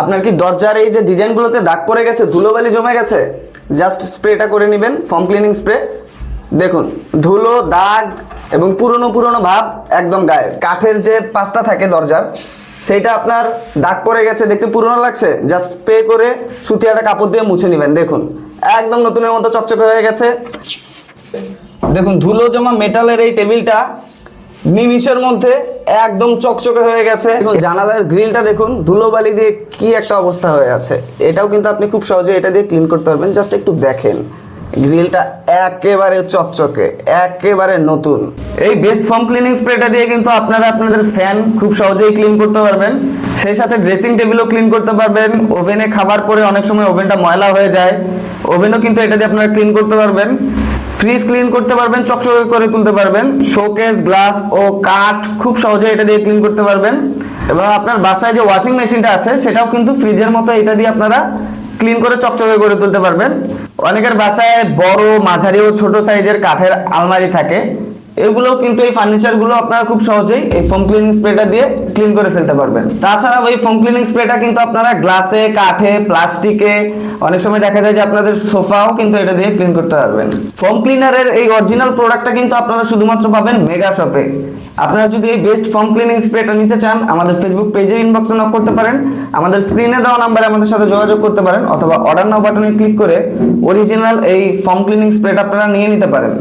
আপনার কি দরজার এই যে ডিজাইনগুলোতে দাগ পড়ে গেছে, ধুলোবালি জমে গেছে? জাস্ট স্প্রেটা করে নেবেন ফর্ম ক্লিনিং স্প্রে দেখুন, ধুলো, দাগ এবং পুরনো পুরনো ভাব একদম গায়ে কাঠের যে পাঁচটা থাকে দরজার সেটা আপনার দাগ পড়ে গেছে, দেখতে পুরনো লাগছে। জাস্ট স্প্রে করে সুতিয়াটা কাপড় দিয়ে মুছে নেবেন। দেখুন, একদম নতুনের মতো চকচকে হয়ে গেছে। দেখুন, ধুলো জমা মেটালের এই টেবিলটা নিমিষের মধ্যে একদম চকচকে হয়ে গেছে। দেখুন, জানালার গ্রিলটা দেখুন, ধুলোবালি দিয়ে কি একটা অবস্থা হয়ে আছে। এটাও কিন্তু আপনি খুব সহজে এটা দিয়ে ক্লিন করতে পারবেন। জাস্ট একটু দেখেন, গ্রিলটা একেবারে চকচকে, একেবারে নতুন। এই বেস্ট ফর্ম ক্লিনিং স্প্রেটা দিয়ে কিন্তু আপনারা আপনাদের ফ্যান খুব সহজেই ক্লিন করতে পারবেন। সেই সাথে ড্রেসিং টেবিলও ক্লিন করতে পারবেন। ওভেনে খাবার পরে অনেক সময় ওভেনটা ময়লা হয়ে যায়। ওভেনও কিন্তু এটা দিয়ে আপনারা ক্লিন করতে পারবেন। ফ্রিজ ক্লিন করতে পারবেন, চকচকে করে তুলতে পারবেন। শোকেস, গ্লাস ও কাঠ খুব সহজে এটা দিয়ে ক্লিন করতে পারবেন। এবং আপনার বাসায় যে ওয়াশিং মেশিনটা আছে, সেটাও কিন্তু ফ্রিজের মতো এটা দিয়ে আপনারা ক্লিন করে চকচকে করে তুলতে পারবেন। অনেকের বাসায় বড়, মাঝারি ও ছোট সাইজের কাঠের আলমারি থাকে। এগুলোও কিন্তু এই ফার্নিচারগুলো আপনারা খুব সহজেই এই ফোম ক্লিনিং স্প্রেটা দিয়ে ক্লিন করে ফেলতে পারবেন। তাছাড়াও এই ফোম ক্লিনিং স্প্রেটা কিন্তু আপনারা গ্লাসে কাঠে প্লাস্টিকে অনেক সময় দেখা যায় যে আপনাদের সোফাও কিন্তু এটা দিয়ে ক্লিন করতে পারবেন। ফোম ক্লিনারের এই অরিজিনাল প্রোডাক্টটা কিন্তু আপনারা শুধুমাত্র পাবেন মেগা শপে আপনারা যদি এই বেস্ট ফর্ম ক্লিনিং স্প্রেটা নিতে চান, আমাদের ফেসবুক পেজে ইনবক্সে নক করতে পারেন। আমাদের স্ক্রিনে দেওয়া নাম্বারে আমাদের সাথে যোগাযোগ করতে পারেন, অথবা অর্ডার নাও বাটনে ক্লিক করে অরিজিনাল এই ফর্ম ক্লিনিং স্প্রেটা আপনারা নিয়ে নিতে পারেন।